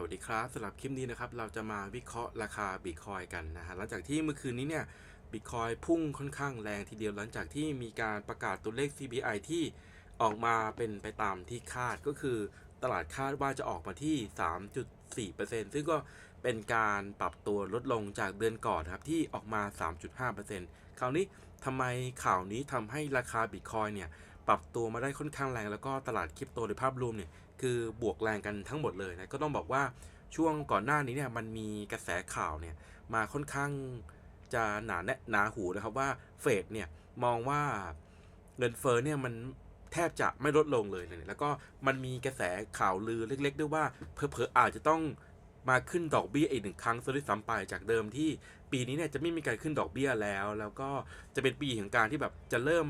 สวัสดีครับสำหรับคลิปนี้นะครับเราจะมาวิเคราะห์ราคาบิตคอยกันนะฮะหลังจากที่เมื่อคืนนี้เนี่ยบิตคอยพุ่งค่อนข้างแรงทีเดียวหลังจากที่มีการประกาศตัวเลข CPI ที่ออกมาเป็นไปตามที่คาดก็คือ ตลาดคาดว่าจะออกมาที่ 3.4%ซึ่งก็เป็นการปรับตัวลดลงจากเดือนก่อนครับที่ออกมา 3.5%คราวนี้ทำไมข่าวนี้ทำให้ราคาบิตคอยเนี่ยปรับตัวมาได้ค่อนข้างแรงแล้วก็ตลาดคริปโตในภาพรวมเนี่ย คือบวกแรงกันทั้งหมดเลยนะก็ต้องบอกว่าช่วงก่อนหน้านี้เนี่ยมันมีกระแสข่าวเนี่ยมาค่อนข้างจะหนาแน่นหนาหูนะครับว่าเฟดเนี่ยมองว่าเงินเฟ้อเนี่ยมันแทบจะไม่ลดลงเลยเนี่ยแล้วก็มันมีกระแสข่าวลือเล็ก ๆ ด้วยว่าเพอเพอๆอาจจะต้องมาขึ้นดอกเบี้ยอีกหนึ่งครั้งซะด้วยซ้ำไปจากเดิมที่ปีนี้เนี่ยจะไม่มีการขึ้นดอกเบี้ยแล้ว แล้วก็จะเป็นปีของการที่แบบจะเริ่ม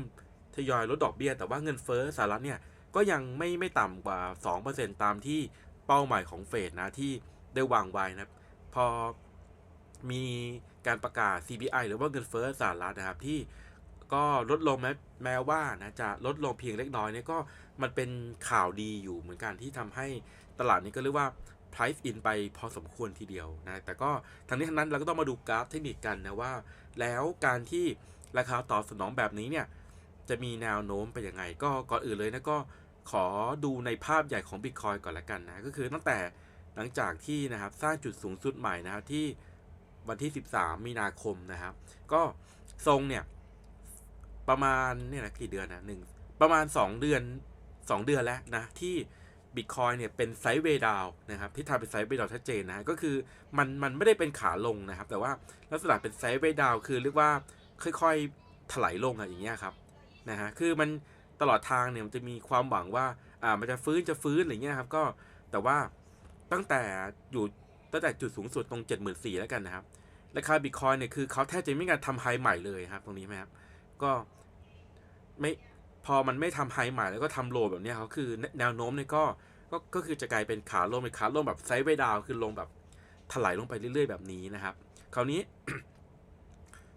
ทยอยลดดอกเบี้ย แต่ว่าเงินเฟ้อสหรัฐเนี่ย ก็ยังไม่ไม่ต่ำกว่า 2%ตามที่เป้าหมายของเฟดนะที่ได้วางไว้นะพอมีการประกาศ CPI หรือว่าเงินเฟ้อสหรัฐนะครับที่ก็ลดลงแม้แม้ว่านะจะลดลงเพียงเล็กน้อยเนี่ยก็มันเป็นข่าวดีอยู่เหมือนกันที่ทำให้ตลาดนี้ก็เรียกว่า price in ไปพอสมควรทีเดียวนะแต่ก็ทั้งนี้ทั้งนั้นเราก็ต้องมาดูกราฟเทคนิคกันนะว่า แล้วการที่ราคาตอบสนองแบบนี้เนี่ย จะมีแนวโน้มไปยังไง ก็ก่อนอื่นเลยนะก็ขอดูในภาพใหญ่ของ Bitcoin ก่อนละกันนะก็คือตั้งแต่หลังจากที่นะครับสร้างจุดสูงสุดใหม่นะครับที่วันที่ 13 มีนาคมนะครับ ก็ทรงเนี่ยประมาณเนี่ยนะกี่เดือนนะหนึ่งประมาณ 2 เดือน 2 เดือนแล้วนะที่ Bitcoin เนี่ยเป็นไซด์เวย์ดาวนะครับที่ทำเป็นไซด์เวย์ดาวชัดเจนนะก็คือมันมันไม่ได้เป็นขาลงนะครับ แต่ว่าลักษณะเป็นไซด์เวย์ดาวคือเรียกว่าค่อยๆถลายลงอะอย่างเงี้ยครับ นะฮะคือมันตลอดทางเนี่ยมันจะมีความหวังว่าอ่ามันจะฟื้นจะฟื้นอะไรเงี้ยครับก็แต่ว่าตั้งแต่อยู่ตั้งแต่จุดสูงสุดตรง 7 4 0 0 0แล้วกันนะครับราคาบิตคอยเนี่ยคือเขาแทบจะไม่มีการทำไฮใหม่เลยครับ ตรงนี้ไหมครับก็ไม่พอมันไม่ทำไฮใหม่แล้วก็ทำโลแบบเนี้ยเขาคือแนวโน้มเนี่ยก็ก็ก็คือจะกลายเป็นขาลงเป็นขาลงแบบไซด์เวดาวคือลงแบบถลายลงไปเรื่อยๆแบบนี้นะครับ คราวนี้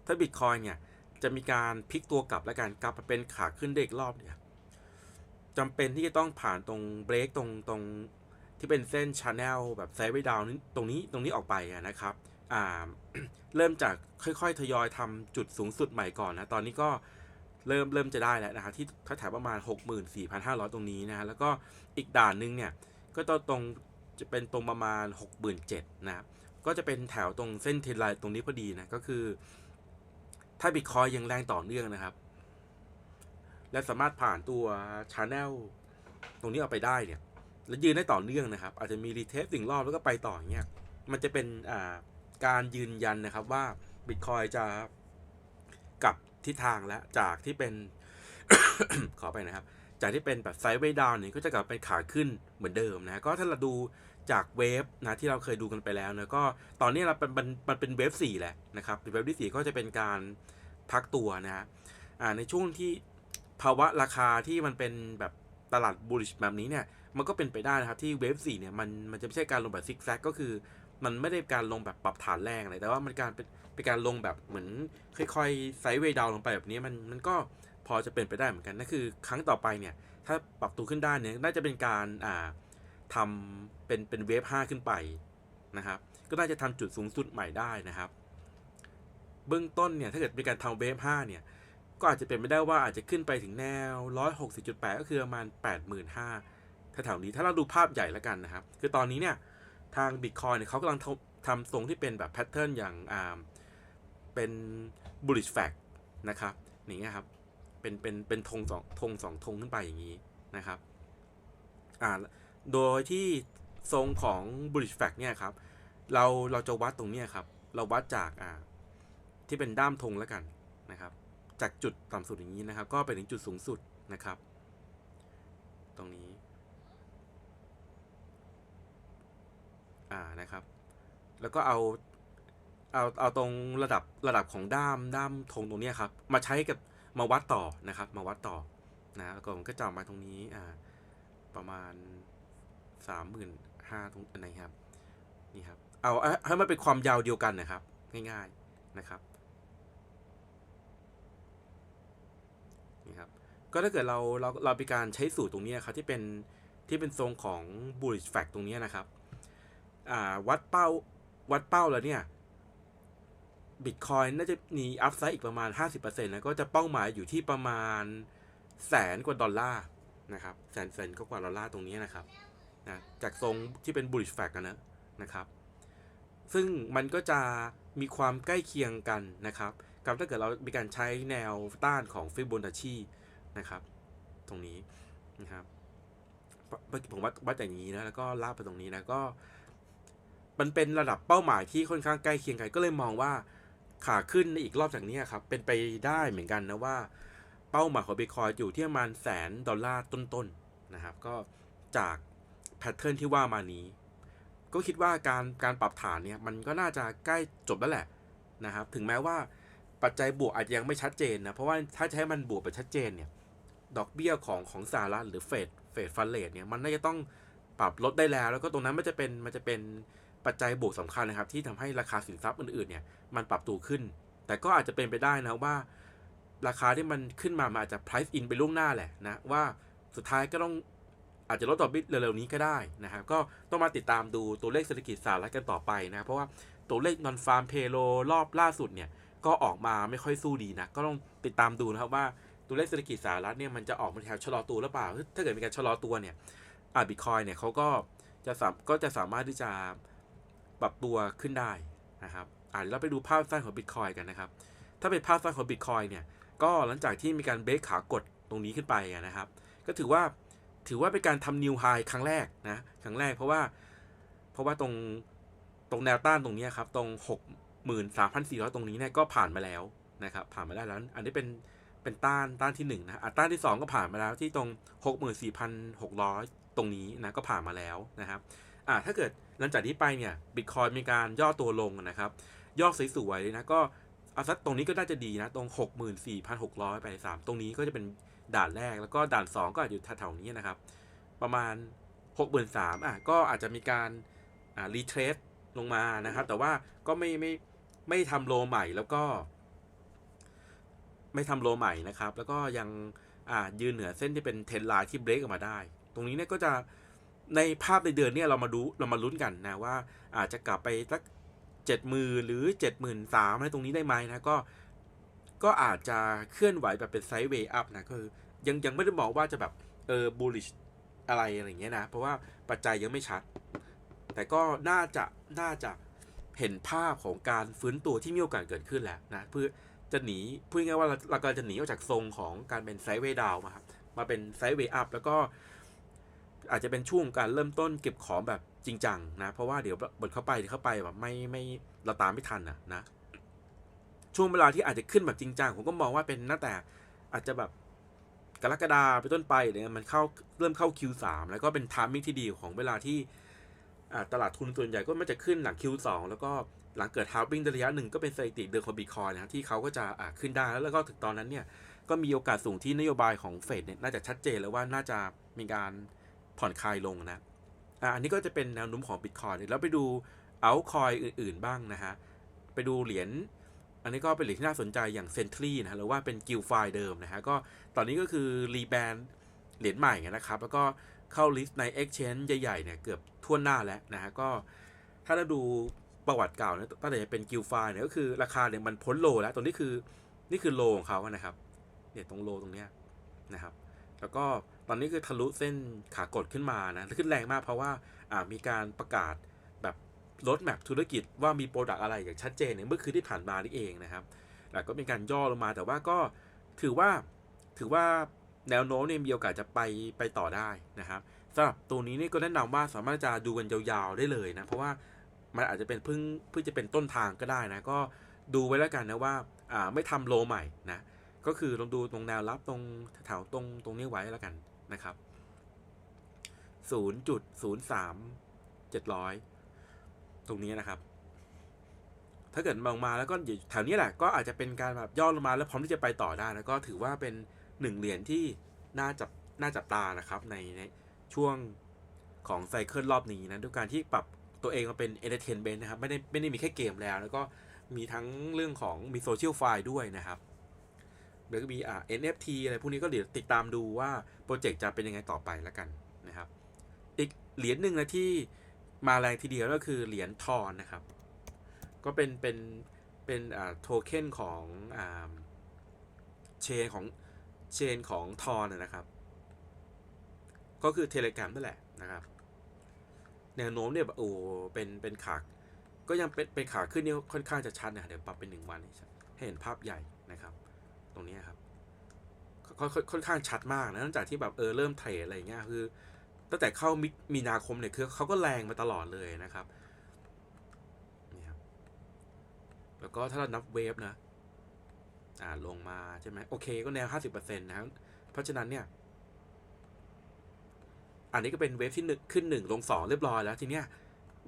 ถ้าบิตคอยเนี่ย จะมีการพลิกตัวกลับและการกลับมาเป็นขาขึ้นเด็กรอบเนี่ยจำเป็นที่จะต้องผ่านตรงเบรกตรงตรงที่เป็นเส้นชาแนลแบบไซด์ไวดาวนี้ตรงนี้ตรงนี้ออกไปนะครับอ่าเริ่มจากค่อยๆ ทยอยทำจุดสูงสุดใหม่ก่อนนะ ตอนนี้ก็เริ่มเริ่มจะได้แล้วนะครับที่แถวประมาณ 64,500 ตรงนี้นะฮะแล้วก็อีกด่านหนึ่งเนี่ย ก็ตรงตรงจะเป็นตรงประมาณ 67,000นะก็จะเป็นแถวตรงเส้นเทรนไลน์ตรงนี้พอดีนะ ก็คือ ถ้าบิตคอยยังแรงต่อเนื่องนะครับ และสามารถผ่านตัวชาแนลตรงนี้ออกไปได้เนี่ย แล้วยืนได้ต่อเนื่องนะครับ อาจจะมีรีเทสหนึ่งรอบแล้วก็ไปต่ออย่างเงี้ย มันจะเป็นการยืนยันนะครับว่าบิตคอยจะกลับทิศทางแล้วจากที่เป็น ขอไปนะครับ จากที่เป็นแบบไซด์เวย์ดาวเนี่ยก็จะกลับเป็นขาขึ้นเหมือนเดิมนะ ก็ถ้าเราดู จากเวฟนะที่เราเคยดูกันไปแล้วนะก็ตอนนี้เราเป็นมันเป็นเวฟสี่แหละนะครับเวฟที่สี่ก็จะเป็นการพักตัวนะฮะในช่วงที่ภาวะราคาที่มันเป็นแบบตลาดบูลลิชแบบนี้เนี่ยมันก็เป็นไปได้นะครับที่เวฟสี่เนี่ยมันมันจะไม่ใช่การลงแบบซิกแซกก็คือ มันไม่ได้การลงแบบปรับฐานแรงอะไรแต่ว่ามันการเป็นเป็นการลงแบบเหมือนค่อยๆไซด์เวย์ดาวลงไปแบบนี้มันมันก็พอจะเป็นไปได้เหมือนกันนั่นคือ ครั้งต่อไปเนี่ยถ้าปรับตัวขึ้นได้เนี่ยน่าจะเป็นการอ่า ทำเป็นเป็นเวฟห้าขึ้นไปนะครับ ก็น่าจะทำจุดสูงสุดใหม่ได้นะครับ เบื้องต้นเนี่ยถ้าเกิดมีการทำเวฟห้าเนี่ย ก็อาจจะเป็นไม่ได้ว่าอาจจะขึ้นไปถึงแนว 160.8 ก็คือประมาณ 85,000แถวๆนี้ถ้าเราดูภาพใหญ่แล้วกันนะครับ คือตอนนี้เนี่ยทาง Bitcoin เนี่ยเขากำลังทำทำทรงที่เป็นแบบแพทเทิร์นอย่างอ่าเป็น bullish flag นะครับอย่างเงี้ยครับเป็นเป็นเป็นธงสองธงสองธงขึ้นไปอย่างนี้นะครับอ่า โดยที่ทรงของ bullish flag เนี่ยครับ เราเราจะวัดตรงเนี้ยครับ เราวัดจากอ่าที่เป็นด้ามธงแล้วกันนะครับ จากจุดต่ำสุดอย่างนี้นะครับ ก็ไปถึงจุดสูงสุดนะครับ ตรงนี้อ่านะครับ แล้วก็เอาเอาเอาตรงระดับระดับของด้ามด้ามธงตรงนี้ครับ มาใช้กับมาวัดต่อนะครับ มาวัดต่อนะแล้วก็ผมก็จะมาตรงนี้อ่าประมาณ สามหมื่นห้าตรงไหนครับนี่ครับเอาให้มันเป็นความยาวเดียวกันนะครับ ง่ายๆนะครับนี่ครับก็ถ้าเกิดเราเราเรามีการใช้สูตรตรงนี้ครับที่เป็นที่เป็นทรงของ bullish flag ตรงนี้นะครับวัดเป้าวัดเป้าแล้วเนี่ยบิตคอยน่าจะมีอัพไซด์อีกประมาณ 50%แล้วก็จะเป้าหมายอยู่ที่ประมาณแสนกว่าดอลลาร์นะครับแสนแสนกว่าดอลลาร์ตรงนี้นะครับ นะจากทรงที่เป็น bullish flag กันนะนะครับ ซึ่งมันก็จะมีความใกล้เคียงกันนะครับกับถ้าเกิดเรามีการใช้แนวต้านของฟิโบนัชชีนะครับ ตรงนี้นะครับเมื่อผมวัดวัดอย่างนี้นะแล้วก็ลากไปตรงนี้นะก็ มันเป็นระดับเป้าหมายที่ค่อนข้างใกล้เคียงกัน ก็เลยมองว่าขาขึ้นในอีกรอบจากนี้ครับ เป็นไปได้เหมือนกันนะว่า เป้าหมายของบิตคอยอยู่ที่ประมาณแสนดอลลาร์ต้นๆนนะครับ ก็จาก แพทเทิร์นที่ว่ามานี้ ก็คิดว่าการการปรับฐานเนี่ยมันก็น่าจะใกล้จบแล้วแหละนะครับ ถึงแม้ว่าปัจจัยบวกอาจจะยังไม่ชัดเจนนะ เพราะว่าถ้าจะให้มันบวกไปชัดเจนเนี่ย ดอกเบี้ยของของสหรัฐหรือเฟดเฟดฟันเลทเนี่ยมันน่าจะต้องปรับลดได้แล้ว แล้วก็ตรงนั้นมันจะเป็นมันจะเป็นปัจจัยบวกสำคัญนะครับ ที่ทำให้ราคาสินทรัพย์อื่นๆเนี่ยมันปรับตัวขึ้น แต่ก็อาจจะเป็นไปได้นะว่า ราคาที่มันขึ้นมามันอาจจะ price in ไปล่วงหน้าแหละนะว่าสุดท้ายก็ต้อง อาจจะลดดอกเบี้ยเร็วๆนี้ก็ได้นะครับก็ต้องมาติดตามดูตัวเลขเศรษฐกิจสหรัฐกันต่อไปนะเพราะว่าตัวเลข non farm payroll รอบล่าสุดเนี่ยก็ออกมาไม่ค่อยสู้ดีนะก็ต้องติดตามดูนะครับว่าตัวเลขเศรษฐกิจสหรัฐเนี่ยมันจะออกมาแถวชะลอตัวหรือเปล่า ถ้าเกิดมีการชะลอตัวเนี่ยอ่าบิตคอยเนี่ยเขาก็จะสามก็จะสามารถที่จะปรับตัวขึ้นได้นะครับอ่าเราไปดูภาพสั้นของบิตคอยกันนะครับ ถ้าเป็นภาพสั้นของบิตคอยเนี่ยก็หลังจากที่มีการเบรกขากดตรงนี้ขึ้นไปนะครับ ก็ถือว่า ถือว่าเป็นการทำนิวไฮครั้งแรกนะครั้งแรกเพราะว่าเพราะว่าตรงตรงแนวต้านตรงนี้ครับ ตรง 63,400 ตรงนี้เนี่ยก็ผ่านมาแล้วนะครับ ผ่านมาได้แล้ว อันนี้เป็นเป็นต้านต้านที่1นะอะต้านที่ 2 ก็ผ่านมาแล้วที่ตรง 64,600 ตรงนี้นะก็ผ่านมาแล้วนะครับอ่าถ้าเกิดหลังจากนี้ไปเนี่ยบิตคอยมีการย่อตัวลงนะครับ ย่อสวยๆนะก็เอาสักตรงนี้ก็น่าจะดีนะ ตรง 64,600 ไป 3 ตรงนี้ก็จะเป็น ด่านแรกแล้วก็ด่าน 2 ก็อาจอยู่แถวๆนี้นะครับ ประมาณ 63,000อะก็อาจจะมีการอ่ารีเทรสลงมานะครับ แต่ว่าก็ไม่ไม่ไม่ทำโลใหม่แล้วก็ ไม่ทำโลใหม่นะครับ แล้วก็ยังอ่ายืนเหนือเส้นที่เป็นเทนไลน์ที่เบรกออกมาได้ ตรงนี้เนี่ยก็จะในภาพในเดือนเนี่ยเรามาดูเรามาลุ้นกันนะว่าอาจจะกลับไปสักเจ็ดหมื่นหรือเจ็ดหมื่นสามอะไรตรงนี้ได้ไหมนะก็ก็อาจจะเคลื่อนไหวแบบเป็นไซด์เวย์อัพนะก็คือ ยังยังไม่ได้บอกว่าจะแบบเออบูลลิชอะไรอะไรเงี้ยนะ เพราะว่าปัจจัยยังไม่ชัด แต่ก็น่าจะน่าจะเห็นภาพของการฟื้นตัวที่มีโอกาสเกิดขึ้นแหละนะเพื่อจะหนีพูดง่ายว่าเรากำลังจะหนีออกจากทรงของการเป็นไซด์เวย์ดาวมาครับมาเป็นไซด์เวย์อัพแล้วก็อาจจะเป็นช่วงการเริ่มต้นเก็บของแบบจริงจังนะ เพราะว่าเดี๋ยวบดเข้าไปเข้าไปแบบไม่ไม่เราตามไม่ทันนะนะ ช่วงเวลาที่อาจจะขึ้นแบบจริงจังผมก็มองว่าเป็นตั้งแต่อาจจะแบบ กรกฎาไปต้นไปเนี่ยมันเข้าเริ่มเข้า Q3 แล้วก็เป็นทามมิ่งที่ดีของเวลาที่ตลาดทุนส่วนใหญ่ก็มันจะขึ้นหลัง Q2 แล้วก็หลังเกิดฮาร์วิ่งระยะหนึ่งก็เป็นสถิติเดิมของบิตคอยนะที่เขาก็จะขึ้นได้แล้วก็ถึงตอนนั้นเนี่ยก็มีโอกาสสูงที่นโยบายของเฟดเนี่ยน่าจะชัดเจนแล้วว่าน่าจะมีการผ่อนคลายลงนะอันนี้ก็จะเป็นแนวโน้มของ Bitcoin แล้วไปดูเอาคอยอื่นๆบ้างนะฮะไปดูเหรียญ อันนี้ก็เป็นเหรียญที่น่าสนใจอย่าง Sentry นะหรือว่าเป็นกิลไฟเดิมนะฮะก็ตอนนี้ก็คือรีแบรนด์เหรียญใหม่นะครับ แล้วก็เข้าลิสต์ใน Exchange ใหญ่ๆเนี่ยเกือบทั่วหน้าแล้วนะฮะก็ถ้าเราดูประวัติเก่าเนี่ยตั้งแต่เป็นกิลไฟเนี่ยก็คือราคาเนี่ยมันพ้นโลแล้วตรงนี้คือนี่คือโลของเขานะครับเนี่ยตรงโลตรงเนี้ยนะครับแล้วก็ตอนนี้คือทะลุเส้นขากดขึ้นมานะขึ้นแรงมากเพราะว่าอ่ามีการประกาศ รถแมพธุรกิจว่ามีโปรดักอะไรอย่างชัดเจนเนี่ยเมื่อคืนที่ผ่านมานี่เองนะครับแล้วก็มีการย่อลงมาแต่ว่าก็ถือว่าถือว่าแนวโน้มเนี่ยมีโอกาสจะไปไปต่อได้นะครับสำหรับตัวนี้นี่ก็แนะนำว่าสามารถจะดูกันยาวๆได้เลยนะ เพราะว่ามันอาจจะเป็นเพิ่งเพิ่งจะเป็นต้นทางก็ได้นะ ก็ดูไว้แล้วกันนะว่าอ่าไม่ทำโลใหม่นะ ก็คือลองดูตรงแนวรับตรงแถวตรงตรงนี้ไว้แล้วกันนะครับ0.03700 ตรงนี้นะครับ ถ้าเกิดมองมาแล้วก็แถวนี้แหละก็อาจจะเป็นการแบบย่อลงมาแล้วพร้อมที่จะไปต่อได้แล้วก็ถือว่าเป็นหนึ่งเหรียญที่น่าจับน่าจับตานะครับในในช่วงของไซเคิลรอบนี้นะด้วยการที่ปรับตัวเองมาเป็นเอนเตอร์เทนเมนต์นะครับไม่ได้ไม่ได้มีแค่เกมแล้ว แล้วก็มีทั้งเรื่องของมีโซเชียลไฟล์ด้วยนะครับแล้วก็มีอ่า NFT อะไรพวกนี้ก็เดี๋ยวติดตามดูว่าโปรเจกต์จะเป็นยังไงต่อไปแล้วกันนะครับ อีกเหรียญหนึ่งนะที่ มาแรงทีเดียวก็คือเหรียญทอนนะครับ ก็เป็นเป็นเป็นอ่าโทเค็นของอ่าเชนของเชนของทอนนะครับ ก็คือเทเลกร m นั่นแหละนะครับแนวโน้มเนี่ยแบบโอ้เป็นเป็นขาก็ยังเป็นเป็นขาขึ้นนี่ค่อนข้างจะชัดนะเดี๋ยวปรับเป็นหนึ่งวันให้เห็นภาพใหญ่นะครับ ตรงนี้ครับค่อนค่อนข้างชัดมากนะหลังจากที่แบบเออเริ่มเทรดอะไรเงี้ยคือ ตั้งแต่เข้ามิมีนาคมเนี่ยคือเขาก็แรงมาตลอดเลยนะครับนี่ครับแล้วก็ถ้าเรานับเวฟนะอ่าลงมาใช่ไหมโอเคก็แนวห้าสิบเปอร์เซ็นต์นะครับเพราะฉะนั้นเนี่ยอันนี้ก็เป็นเวฟที่หนึ่งขึ้นหนึ่งลงสองเรียบร้อยแล้วทีเนี้ย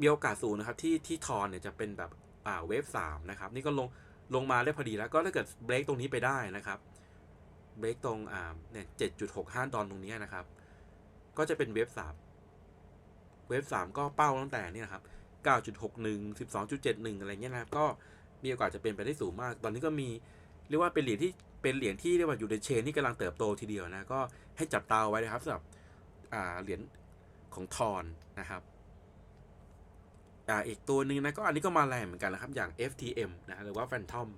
มีโอกาสสูงนะครับที่ที่ทอนเนี่ยจะเป็นแบบอ่าเวฟสามนะครับ นี่ก็ลงลงมาได้พอดีแล้วก็ถ้าเกิดเบรกตรงนี้ไปได้นะครับเบรกตรงอ่าเนี่ยเจ็ดจุดหกห้าดอลตรงนี้นะครับ ก็จะเป็นเวฟสามเวฟสามก็เป้าตั้งแต่นี่นะครับเก้าจุดหกหนึ่งสิบสองจุดเจ็ดหนึ่งอะไรเงี้ยนะครับ ก็มีโอกาสจะเป็นไปได้สูงมาก ตอนนี้ก็มีเรียกว่าเป็นเหรียญที่เป็นเหรียญที่เรียกว่าอยู่ในเชนที่กำลังเติบโตทีเดียวนะ ก็ให้จับตาไว้นะครับสำหรับเหรียญของทอนนะครับอ่าอีกตัวหนึ่งนะก็อันนี้ก็มาแรงเหมือนกันนะครับ อย่าง FTM นะฮะหรือว่า Phantom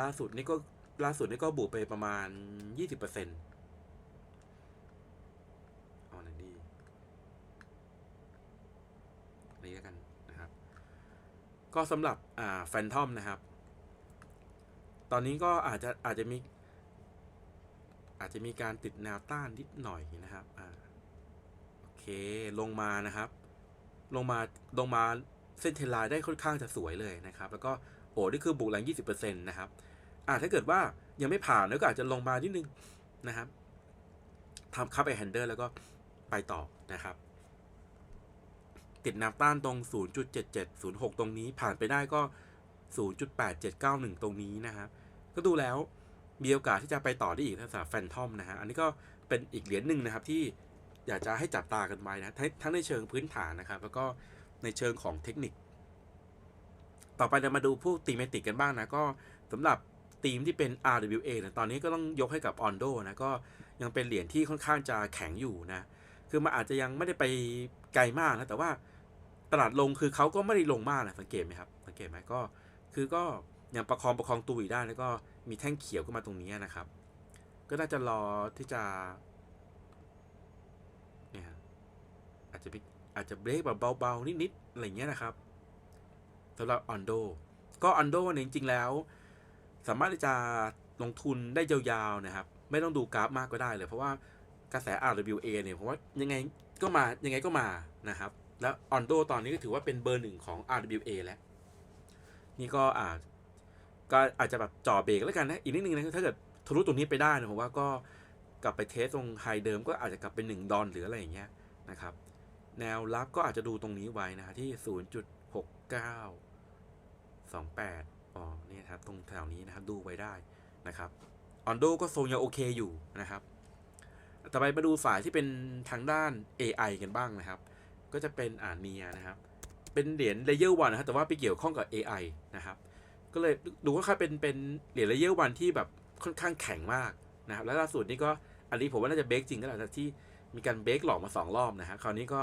ล่าสุดนี่ก็ ล่าสุดนี่ก็บวกไปประมาณ20%เปอร์เซ็นต์เอาไหนดีนี่แล้วกันนะครับ ก็สำหรับอ่า Phantom นะครับ ตอนนี้ก็อาจจะอาจจะมี อาจจะมีการติดแนวต้านนิดหน่อยนะครับอ่าโอเคลงมานะครับ ลงมาลงมาเส้นเทลน์ได้ค่อนข้างจะสวยเลยนะครับ แล้วก็โอ้นี่คือบุกแรง20%นะครับ อ่าถ้าเกิดว่ายังไม่ผ่านแล้วก็อาจจะลงมานิดนึงนะครับทำคับไอแฮนเดอร์แล้วก็ไปต่อนะครับ ติดแนวต้านตรง 0.7706 ตรงนี้ผ่านไปได้ก็ 0.8791 ตรงนี้นะครับ ก็ดูแล้วมีโอกาสที่จะไปต่อได้อีกนะสำหรับแฟนทอมนะฮะ อันนี้ก็เป็นอีกเหรียญหนึ่งนะครับที่อยากจะให้จับตากันไว้นะทั้งทั้งในเชิงพื้นฐานนะครับ แล้วก็ในเชิงของเทคนิค ต่อไปเรามาดูพวกตีเมติกกันบ้างนะ ก็สำหรับ ทีมที่เป็น RWA นะตอนนี้ก็ต้องยกให้กับ Ondo นะก็ยังเป็นเหรียญที่ค่อนข้างจะแข็งอยู่นะคือมันอาจจะยังไม่ได้ไปไกลมากนะแต่ว่าตลาดลงคือเขาก็ไม่ได้ลงมากนะสังเกตไหมครับสังเกตไหมก็คือก็ยังประคองประคองตัวอยู่ได้แล้วก็มีแท่งเขียวขึ้นมาตรงนี้นะครับ ก็น่าจะรอที่จะเนี่ยฮะอาจจะอาจจะเบรกแบบเบาๆนิดๆอะไรเงี้ยนะครับสำหรับออนโดก็ออนโดเนี่ยจริงๆแล้ว สามารถที่จะลงทุนได้ยาวๆนะครับ ไม่ต้องดูกราฟมากก็ได้เลย เพราะว่ากระแส RWA เนี่ยผมว่ายังไงก็มายังไงก็มานะครับ แล้วออนโดตอนนี้ก็ถือว่าเป็นเบอร์หนึ่งของ RWA แล้ว นี่ก็อาจก็อาจจะแบบจ่อเบรกแล้วกันนะ อีกนิดนึงนะถ้าเกิดทะลุตรงนี้ไปได้นะผมว่าก็กลับไปเทสตรงไฮเดิมก็อาจจะกลับเป็นหนึ่งดอลหรืออะไรอย่างเงี้ยนะครับ แนวรับก็อาจจะดูตรงนี้ไว้นะฮะที่ 0.6928 อ๋อนี่ครับ ตรงแถวนี้นะครับ ดูไว้ได้นะครับออนโดก็ทรงยังโอเคอยู่นะครับ ต่อไปมาดูสายที่เป็นทางด้าน AI กันบ้างนะครับ ก็จะเป็นอ่านเนียนะครับ เป็นเหรียญเลเยอร์วันนะครับ แต่ว่าไปเกี่ยวข้องกับ AI นะครับ ก็เลยดูว่าค่าเป็นเป็นเหรียญเลเยอร์วันที่แบบค่อนข้างแข็งมากนะครับ แล้วล่าสุดนี้ก็อันนี้ผมว่าน่าจะเบรกจริงก็หลังจากที่มีการเบรกหลอกมาสองรอบนะฮะคราวนี้ก็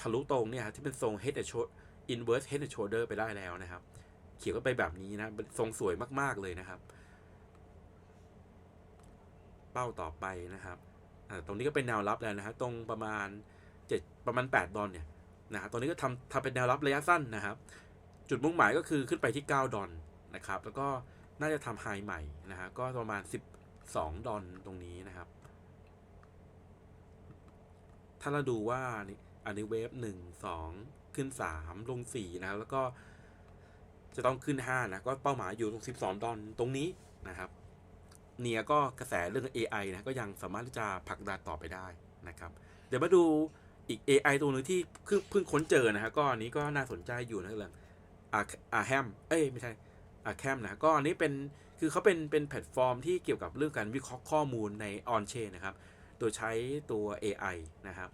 ทะลุตรงเนี่ยที่เป็นทรง head and shoulder inverse head and shoulder ไปได้แล้วนะครับ ขียวก็ไปแบบนี้นะ ทรงสวยมากๆเลยนะครับ เป้าต่อไปนะครับตรงนี้ก็เป็นแนวรับแล้วนะฮะตรงประมาณ 7 ประมาณ 8 ดอลเนี่ยนะฮะตรงนี้ก็ทำทำเป็นแนวรับระยะสั้นนะครับ จุดมุ่งหมายก็คือขึ้นไปที่ 9 ดอลนะครับ แล้วก็น่าจะทำไฮใหม่นะฮะก็ประมาณ 12 ดอลตรงนี้นะครับ ถ้าเราดูว่าอันนี้เวฟหนึ่งสองขึ้นสามลงสี่นะแล้วก็ จะต้องขึ้นห้านะ ก็เป้าหมายอยู่ตรงสิบสองดอลตรงนี้นะครับ เนียก็กระแสเรื่อง AI นะ ก็ยังสามารถที่จะผลักดันต่อไปได้นะครับ เดี๋ยวมาดูอีก AI ตัวหนึงที่เพิ่งค้นเจอนะฮะก็อันนี้ก็น่าสนใจอยู่นะเรื่องอาอาแฮม เอ้ย ไม่ใช่อาแคมนะ ก็อันนี้เป็น คือเขาเป็น เป็นแพลตฟอร์มที่เกี่ยวกับเรื่องการวิเคราะห์ข้อมูลในออนเชนนะครับ โดยใช้ตัว AI นะครับ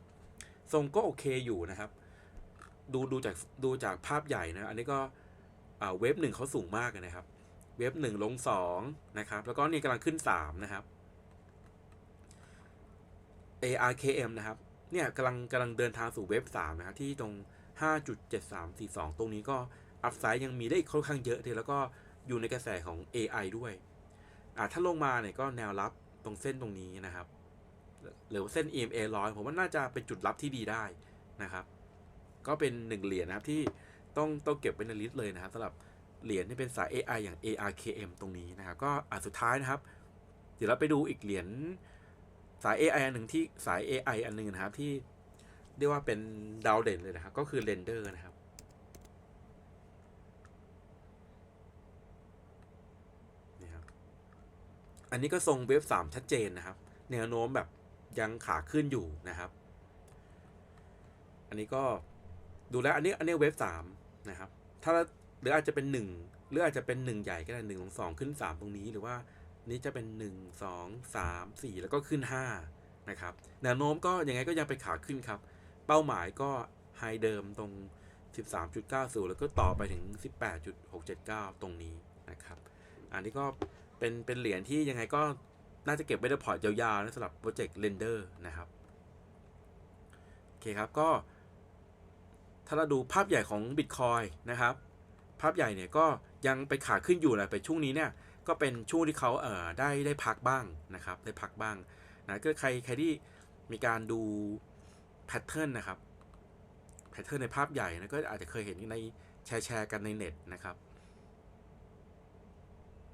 ทรงก็โอเคอยู่นะครับ ดู ดูจาก ดูจากภาพใหญ่นะ อันนี้ก็ เว็บหนึ่งเขาสูงมากนะครับ เว็บหนึ่งลงสองนะครับ แล้วก็นี่กำลังขึ้นสามนะครับ ARKM นะครับ เนี่ยกำลังกำลังเดินทางสู่เว็บ3นะครับ ที่ตรง 5.7342 ตรงนี้ก็อัพไซด์ยังมีได้อีกค่อนข้างเยอะเลยแล้วก็อยู่ในกระแสของ AI ด้วย อ่าถ้าลงมาเนี่ยก็แนวรับตรงเส้นตรงนี้นะครับ หรือว่าเส้น EMA ร้อยผมว่าน่าจะเป็นจุดรับที่ดีได้นะครับ ก็เป็นหนึ่งเหรียญนะครับที่ ต้องต้องเก็บไว้ในลิสต์เลยนะครับสำหรับเหรียญที่เป็นสาย AI อย่าง ARKM ตรงนี้นะครับ ก็อ่าสุดท้ายนะครับ เดี๋ยวเราไปดูอีกเหรียญสาย AI อันหนึ่งที่สาย AI อันหนึ่งนะครับที่เรียกว่าเป็นดาวเด่นเลยนะครับ ก็คือ Render นะครับ นี่ครับ อันนี้ก็ทรงเวฟสามชัดเจนนะครับ แนวโน้มแบบยังขาขึ้นอยู่นะครับ อันนี้ก็ดูแล้วอันนี้อันนี้เวฟสาม นะครับ ถ้าหรืออาจจะเป็นหนึ่งหรืออาจจะเป็นหนึ่งใหญ่ก็ได้หนึ่งสองขึ้นสามตรงนี้หรือว่านี้จะเป็นหนึ่งสองสามสี่แล้วก็ขึ้นห้านะครับแนวโน้มก็ยังไงก็ยังเป็นขาขึ้นครับ เป้าหมายก็ไฮเดิมตรง 13.90 แล้วก็ต่อไปถึง 18.679 ตรงนี้นะครับ อันนี้ก็เป็นเป็นเหรียญที่ยังไงก็น่าจะเก็บไว้ในพอร์ตยาวๆนะสำหรับโปรเจกต์เรนเดอร์นะครับ โอเคครับก็ ถ้าเราดูภาพใหญ่ของ Bitcoin นะครับ ภาพใหญ่เนี่ยก็ยังไปขาขึ้นอยู่นะไปช่วงนี้เนี่ยก็เป็นช่วงที่เขาเอ่อได้ได้พักบ้างนะครับ ได้พักบ้างนะก็ใครใครที่มีการดูแพทเทิร์นนะครับแพทเทิร์นในภาพใหญ่นะก็อาจจะเคยเห็นในแชร์แชร์กันในเน็ตนะครับ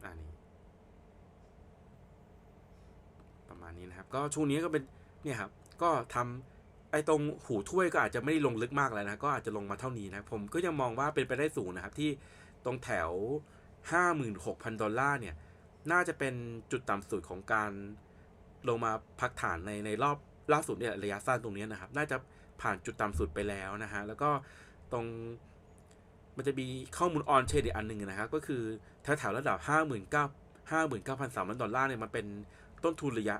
อันนี้ประมาณนี้นะครับ ก็ช่วงนี้ก็เป็นเนี่ยครับก็ทำ ไอ้ตรงหูถ้วยก็อาจจะไม่ได้ลงลึกมากแล้วนะ ก็อาจจะลงมาเท่านี้นะ ผมก็ยังมองว่าเป็นไปได้สูงนะครับ ที่ตรงแถว 56,000 ดอลลาร์เนี่ย น่าจะเป็นจุดต่ำสุดของการลงมาพักฐานในในรอบล่าสุดเนี่ยระยะสั้นตรงนี้นะครับ น่าจะผ่านจุดต่ำสุดไปแล้วนะฮะ แล้วก็ตรงมันจะมีข้อมูลออนเชดอีกอันหนึ่งนะครับ ก็คือแถวๆระดับ 59 59,300 ดอลลาร์เนี่ยมันเป็นต้นทุนระยะ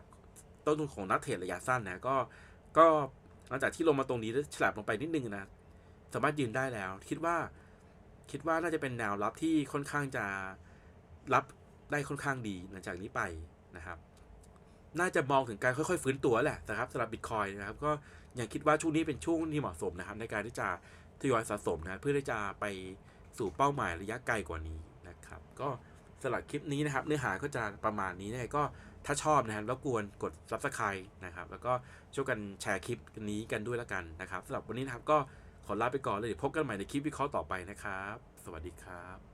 ต้นทุนของนักเทรดระยะสั้นนะ ก็ก็ หลังจากที่ลงมาตรงนี้แล้วฉลับลงไปนิดนึงนะ สามารถยืนได้แล้ว คิดว่า คิดว่าน่าจะเป็นแนวรับที่ค่อนข้างจะรับได้ค่อนข้างดีหลังจากนี้ไปนะครับ น่าจะมองถึงการค่อยๆฟื้นตัวแหละนะครับสำหรับบิตคอยนะครับ ก็ยังคิดว่าช่วงนี้เป็นช่วงที่เหมาะสมนะครับ ในการที่จะทยอยสะสมนะเพื่อที่จะไปสู่เป้าหมายระยะไกลกว่านี้นะครับ ก็สำหรับคลิปนี้นะครับ เนื้อหาก็จะประมาณนี้ยังไงก็ ถ้าชอบนะครับรบกวนกด subscribe นะครับแล้วก็ช่วยกันแชร์คลิปนี้กันด้วยแล้วกันนะครับสำหรับวันนี้นะครับก็ขอลาไปก่อนเลยพบกันใหม่ในคลิปวิเคราะห์ต่อไปนะครับ สวัสดีครับ